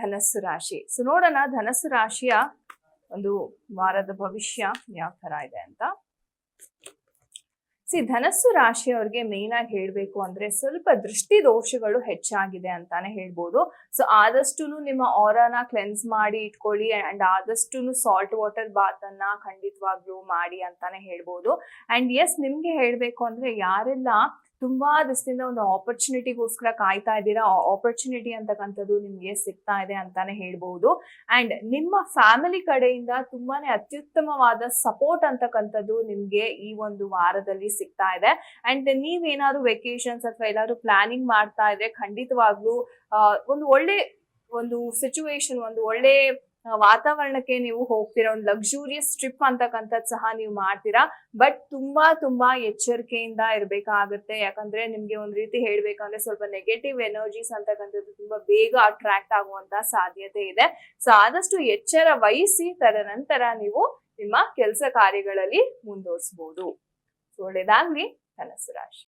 ಧನಸ್ಸು ರಾಶಿ. ಸೊ ನೋಡೋಣ ಧನಸ್ಸು ರಾಶಿಯ ಒಂದು ವಾರದ ಭವಿಷ್ಯ ಯಾವ ತರ ಇದೆ ಅಂತ. ಸಿ ಧನಸ್ಸು ರಾಶಿಯವ್ರಿಗೆ ಮೇನ್ ಆಗಿ ಹೇಳ್ಬೇಕು ಅಂದ್ರೆ ಸ್ವಲ್ಪ ದೃಷ್ಟಿ ದೋಷಗಳು ಹೆಚ್ಚಾಗಿದೆ ಅಂತಾನೆ ಹೇಳ್ಬೋದು. ಸೊ ಆದಷ್ಟು ನಿಮ್ಮ ಆರಾನ ಕ್ಲೆನ್ಸ್ ಮಾಡಿ ಇಟ್ಕೊಳ್ಳಿ ಅಂಡ್ ಆದಷ್ಟು ಸಾಲ್ಟ್ ವಾಟರ್ ಬಾತ್ ಅನ್ನ ಖಂಡಿತವಾಗ್ಲೂ ಮಾಡಿ ಅಂತಾನೆ ಹೇಳ್ಬೋದು. ಅಂಡ್ ಎಸ್ ನಿಮ್ಗೆ ಹೇಳ್ಬೇಕು ಅಂದ್ರೆ ಯಾರೆಲ್ಲ ತುಂಬಾ ದಿವಸದಿಂದ ಒಂದು ಆಪರ್ಚುನಿಟಿಗೋಸ್ಕರ ಕಾಯ್ತಾ ಇದ್ದೀರಾ? ಆಪರ್ಚುನಿಟಿ ಅಂತಕ್ಕಂಥದ್ದು ನಿಮ್ಗೆ ಸಿಗ್ತಾ ಇದೆ ಅಂತಾನೆ ಹೇಳ್ಬಹುದು ಅಂಡ್ ನಿಮ್ಮ ಫ್ಯಾಮಿಲಿ ಕಡೆಯಿಂದ ತುಂಬಾನೇ ಅತ್ಯುತ್ತಮವಾದ ಸಪೋರ್ಟ್ ಅಂತಕ್ಕಂಥದ್ದು ನಿಮ್ಗೆ ಈ ಒಂದು ವಾರದಲ್ಲಿ ಸಿಗ್ತಾ ಇದೆ. ಅಂಡ್ ನೀವೇನಾದ್ರು ವೆಕೇಶನ್ಸ್ ಅಥವಾ ಏನಾದ್ರು ಪ್ಲಾನಿಂಗ್ ಮಾಡ್ತಾ ಇದ್ರೆ ಖಂಡಿತವಾಗ್ಲೂ ಒಂದು ಒಳ್ಳೆ ಒಂದು ಸಿಚುವೇಶನ್ ಒಂದು ಒಳ್ಳೆ ವಾತಾವರಣಕ್ಕೆ ನೀವು ಹೋಗ್ತೀರಾ? ಒಂದು ಲಕ್ಸುರಿಯಸ್ ಟ್ರಿಪ್ ಅಂತಕ್ಕಂಥದ್ದು ಸಹ ನೀವು ಮಾಡ್ತೀರಾ? ಬಟ್ ತುಂಬಾ ತುಂಬಾ ಎಚ್ಚರಿಕೆಯಿಂದ ಇರಬೇಕಾಗುತ್ತೆ. ಯಾಕಂದ್ರೆ ನಿಮ್ಗೆ ಒಂದ್ ರೀತಿ ಹೇಳ್ಬೇಕಂದ್ರೆ ಸ್ವಲ್ಪ ನೆಗೆಟಿವ್ ಎನರ್ಜೀಸ್ ಅಂತಕ್ಕಂಥದ್ದು ತುಂಬಾ ಬೇಗ ಅಟ್ರಾಕ್ಟ್ ಆಗುವಂತ ಸಾಧ್ಯತೆ ಇದೆ. ಸೊ ಆದಷ್ಟು ಎಚ್ಚರ ವಹಿಸಿ ತದನಂತರ ನೀವು ನಿಮ್ಮ ಕೆಲಸ ಕಾರ್ಯಗಳಲ್ಲಿ ಮುಂದುವರಿಸಬಹುದು ಒಳ್ಳೇದಾಗ್ಲಿ. ಕನಸು ರಾಶಿ.